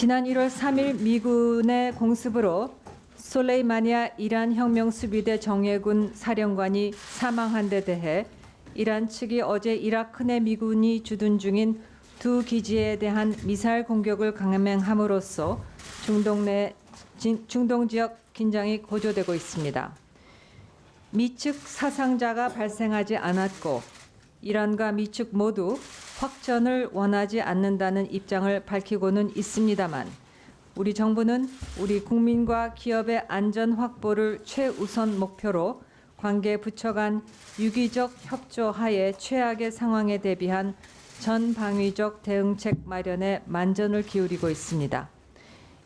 지난 1월 3일 미군의 공습으로 솔레이마니아 이란 혁명 수비대 정예군 사령관이 사망한 데 대해 이란 측이 어제 이라크 내 미군이 주둔 중인 두 기지에 대한 미사일 공격을 감행함으로써 중동 내 진- 중동 지역 긴장이 고조되고 있습니다. 미측 사상자가 발생하지 않았고 이란과 미측 모두 확전을 원하지 않는다는 입장을 밝히고는 있습니다만 우리 정부는 우리 국민과 기업의 안전 확보를 최우선 목표로 관계 부처 간 유기적 협조 하에 최악의 상황에 대비한 전 방위적 대응책 마련에 만전을 기울이고 있습니다.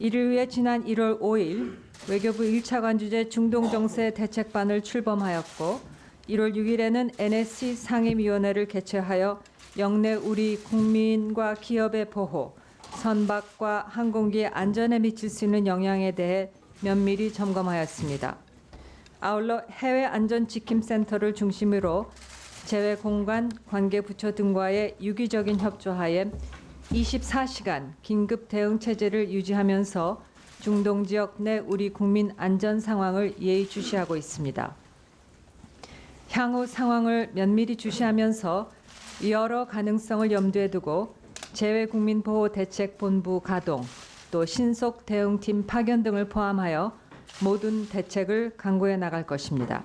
이를 위해 지난 1월 5일 외교부 1차 관주제 중동 정세 대책반을 출범하였고 1월 6일에는 NSC 상임위원회를 개최하여 영내 우리 국민과 기업의 보호, 선박과 항공기의 안전에 미칠 수 있는 영향에 대해 면밀히 점검하였습니다. 아울러 해외 안전 지킴 센터를 중심으로 제외 공간 관계 부처 등과의 유기적인 협조하에 24시간 긴급 대응 체제를 유지하면서 중동 지역 내 우리 국민 안전 상황을 예의주시하고 있습니다. 향후 상황을 면밀히 주시하면서 여러 가능성을 염두에 두고 재외국민보호대책본부 가동, 또 신속 대응팀 파견 등을 포함하여 모든 대책을 강구해 나갈 것입니다.